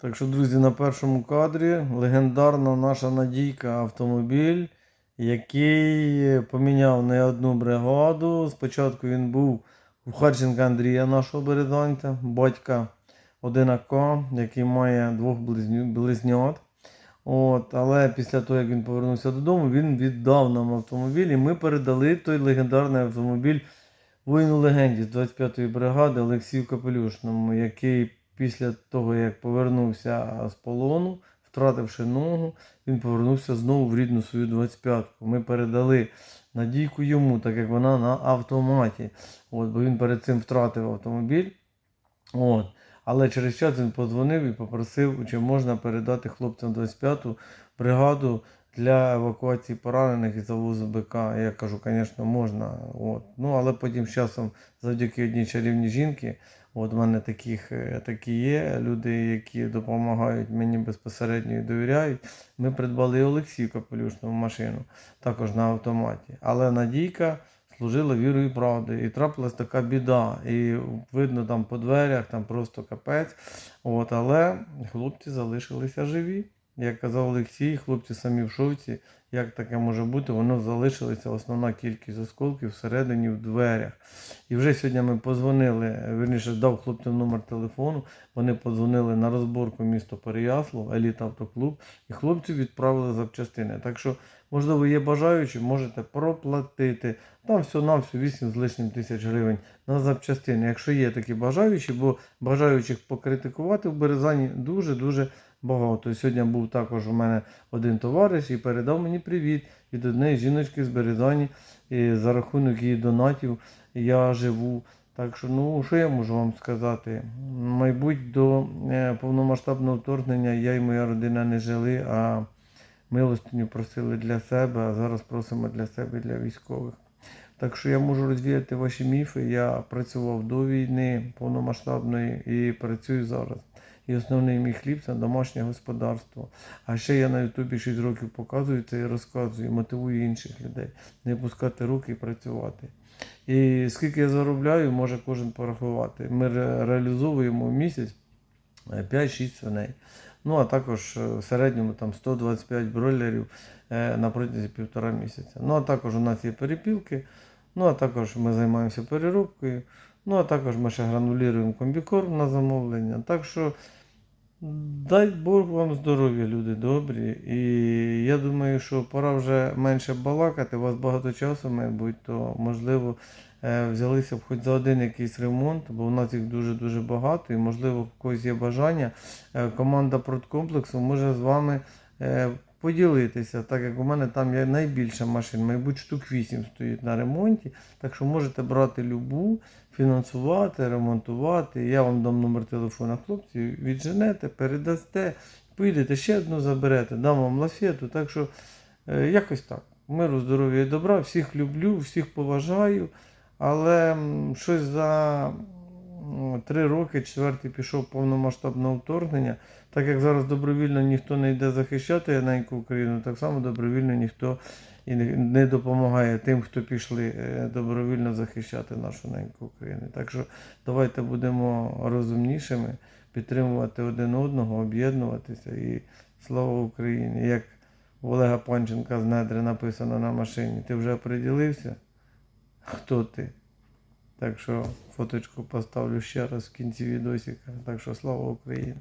Так що, друзі, на першому кадрі легендарна наша надійка автомобіль, який поміняв не одну бригаду. Спочатку він був у Харченка Андрія, нашого березанця, батька одинака, який має двох близнят. От, але після того, як він повернувся додому, він віддав нам автомобіль, і ми передали той легендарний автомобіль воїну легенді з 25-ї бригади Олексію Капелюшному, який після того, як повернувся з полону, втративши ногу, він повернувся знову в рідну свою 25-ку. Ми передали надійку йому, так як вона на автоматі. От, бо він перед цим втратив автомобіль. От. Але через час він подзвонив і попросив, чи можна передати хлопцям 25-ту бригаду для евакуації поранених і завозу БК. Я кажу, звісно, можна. От. Ну, але потім з часом, завдяки одній чарівній жінки, от в мене таких, е, такі є люди, які допомагають мені безпосередньо і довіряють. Ми придбали Олексію Капелюшну машину, також на автоматі. Але Надійка служила вірою і правдою. І трапилась така біда. І видно там по дверях, там просто капець. От, але хлопці залишилися живі. Як казав Олексій, хлопці самі в шоці. Як таке може бути? Воно залишилася основна кількість осколків всередині в дверях. І вже сьогодні ми позвонили, верніше дав хлопцям номер телефону. Вони подзвонили на розборку місто Переяслав, Еліт Автоклуб, і хлопців відправили запчастини. Так що, можливо, є бажаючі, можете проплатити. Там все на все 8 з лишнім тисяч гривень на запчастини. Якщо є такі бажаючі, бо бажаючих покритикувати в Березані дуже-дуже багато. Сьогодні був також у мене один товариш і передав мені привіт від однієї жіночки з Березані. І за рахунок її донатів я живу. Так що, ну, що я можу вам сказати? Мабуть, до е, повномасштабного вторгнення я і моя родина не жили, а милостиню просили для себе, а зараз просимо для себе і для військових. Так що я можу розвіяти ваші міфи. Я працював до війни повномасштабної і працюю зараз. І основний мій хліб це домашнє господарство. А ще я на Ютубі 6 років показую це і розказую, мотивую інших людей не пускати руки і працювати. І скільки я заробляю, може кожен порахувати. Ми реалізовуємо в місяць е, 5-6 свиней. Ну а також е, в середньому там 125 бройлерів е, на протязі півтора місяця. Ну а також у нас є перепілки, ну а також ми займаємося переробкою. Ну, а також ми ще гранулюємо комбікорм на замовлення. Так що дай Бог вам здоров'я, люди добрі. І я думаю, що пора вже менше балакати. У вас багато часу, мабуть, то можливо е, взялися б хоч за один якийсь ремонт, бо у нас їх дуже-дуже багато, і можливо в когось є бажання. Е, Команда продкомплексу може з вами е, поділитися, так як у мене там є найбільше машин, мабуть, штук 8 стоїть на ремонті. Так що можете брати любу, фінансувати, ремонтувати. Я вам дам номер телефона хлопців, відженете, передасте, поїдете ще одну заберете, дам вам лафету. Так що е, якось так. Миру, здоров'я і добра. Всіх люблю, всіх поважаю. Але щось за три роки, четвертий пішов повномасштабне вторгнення. Так як зараз добровільно ніхто не йде захищати неньку Україну, так само добровільно ніхто і не- не допомагає тим, хто пішли е, добровільно захищати нашу неньку Україну. Так що давайте будемо розумнішими, підтримувати один одного, об'єднуватися і слава Україні. Як у Олега Панченка з недри написано на машині, ти вже приділився? Хто ти? Так що фоточку поставлю ще раз в кінці відосика. Так що слава Україні!